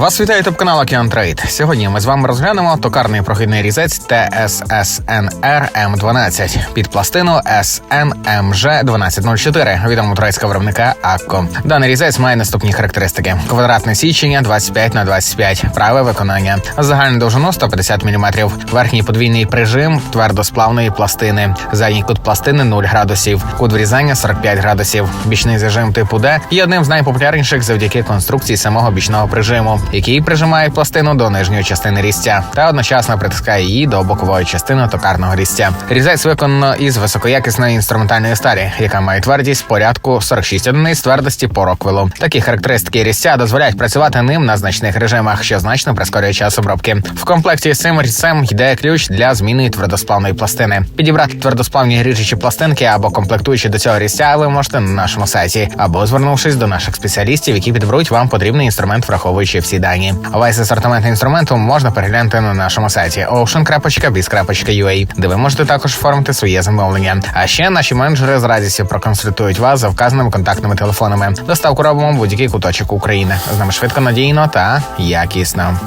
Вас вітає ютуб канал Океан Трейд. Сьогодні ми з вами розглянемо токарний прохідний різець ТССНР М12 під пластину СНМЖ 1204 від амутрайського виробника Акко. Даний різець має наступні характеристики: квадратне січення 25 на 25 праве виконання, загальну довжину 150 мм, верхній подвійний прижим твердосплавної пластини, задній кут пластини 0 градусів, кут врізання 45 градусів. Бічний зажим типу Д є одним з найпопулярніших завдяки конструкції самого бічного прижиму, який прижимає пластину до нижньої частини різця та одночасно притискає її до бокової частини токарного різця. Різець виконано із високоякісної інструментальної сталі, яка має твердість порядку 46 одиниць твердості по роквелу. Такі характеристики різця дозволяють працювати ним на значних режимах, що значно прискорює час обробки. В комплекті з цим різцем йде ключ для зміни твердосплавної пластини. Підібрати твердосплавні ріжучі пластинки або комплектуючі до цього різця ви можете на нашому сайті, або звернувшись до наших спеціалістів, які підберуть вам потрібний інструмент, враховуючи всі дані. Весь асортимент інструменту можна переглянути на нашому сайті ocean.biz.ua, де ви можете також оформити своє замовлення. А ще наші менеджери з радістю проконсультують вас за вказаними контактними телефонами. Доставку робимо в будь-який куточок України. З нами швидко, надійно та якісно.